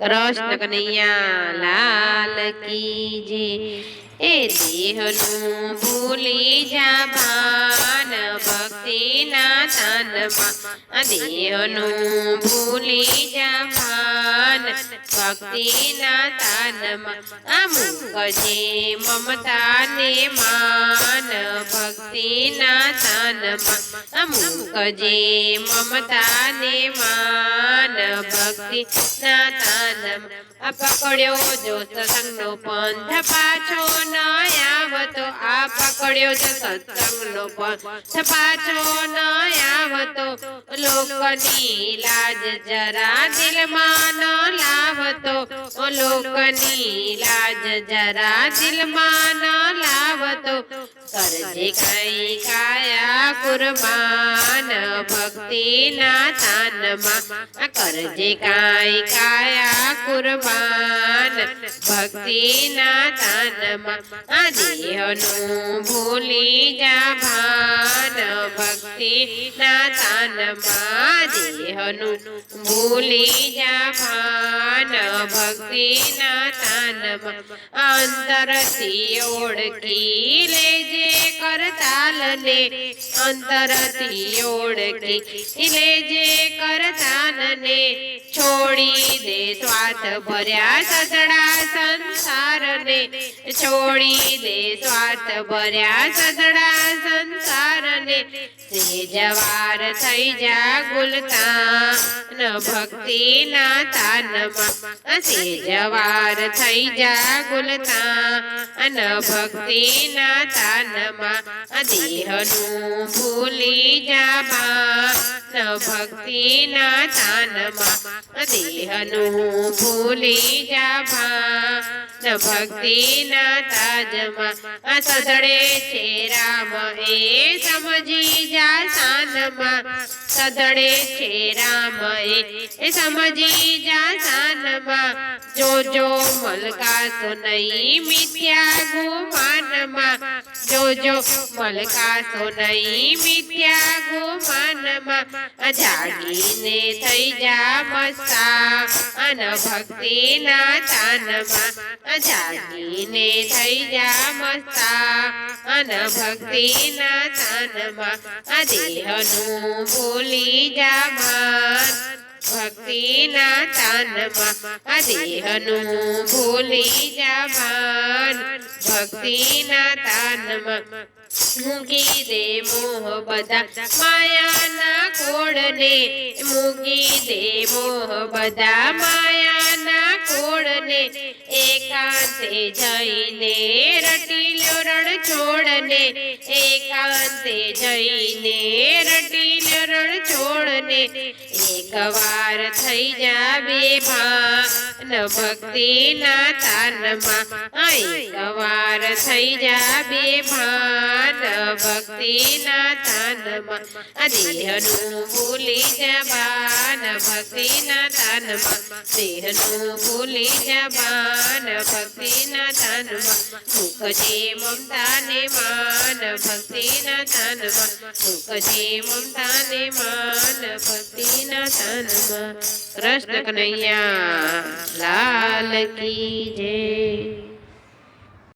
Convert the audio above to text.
કૃષ્ણ કનૈયા લાલ કી જે. એ દેહનું ભૂલી જા ભાન ભક્તિના તાનમાં. દેહનું ભૂલી જા ભાન ભક્તિના તાનમાં. આ મુકજે મમતાને માન ભક્તિના તાનમાં. આ મુકજે મમતાને માન તાનમાં આ જો સત્સંગનો પંથ પાછો ન આવતો. આ પકડ્યો જો સત્સંગનો પંથ પાછો ન આવતો. લોકની લાજ જરા દિલમાં ન લાવતો. લોકની લાજ જરા દિલમાં ન લાવતો. કરજે કઈ કાયા કુરબાન ભક્તિના તાનમાં. કરજે કાઈ કાયા કુરબાન ભક્તિના તાનમાં. આ દેહનું ભૂલી જા ભાન ભક્તિના તાનમાં. દેહનું ભૂલી જા ભાન ભક્તિના તાનમાં. અંતરથી ઓળખી લેજે કરતાલને અંતરથી ઓળખી. લેજે કરતાલને છોડી દે સ્વાર્થ ભર્યા સદડા સંસારને છોડી દે સ્વાર્થ ભર્યા સદડા સંસારને. તે જવાર થઈ જા ગુલતાન ભક્તિના તાનમાં. તે જવાર થઈ જા ગુલતાન ભક્તિના તાનમાં. દેહનું ભૂલી જા બાન ભક્તિના તાનમાં દેહનું ભૂલી જા ભાન ભક્તિના તાજમાં આ સદડે છે રામ, એ સમજી જા સાનમાં સદડે છે રામ એ સમજી જા સાનમાં. જોજો મલકાસો નહીં મિથ્યા ગુમાનમાં. જોજો મલકાસો નહીં મિથ્યા ગુમાનમાં. જાગીને થઈ જા મસ્તા. અન ભક્તિના તાનમાં. જાગીને થઈ જા મસ્તા. અન ભક્તિના તાનમાં. દેહનું ભૂલી જા મન ભક્તિના તાનમાં આ દેહનું ભૂલી જા મન ભક્તિના તાનમાં મૂકી દે મોહ બધા માયાના કોડને, મૂકી દે મોહ બધા માયાના કોડને એકાંતે જઈને રટી લ્યો રણ છોડને એકાંતે જઈને રટી લ્યો રણ છોડને એકવાર થઈ જા બે ભાન ભક્તિના તાનમાં એકવાર થઈ જા બે ભાન ભક્તિના તાનમાં દેહનું ભૂલી જબાન ભક્તિના તાનમાં દેહનું ભૂલી જબાન ભક્તિના તાનમાં મુખજે મમતાને માન, ભક્તિના તાનમાં મુખજે મમતાને માન, ભક્તિના તાનમાં. કૃષ્ણ કનૈયા, લાલ કી જય.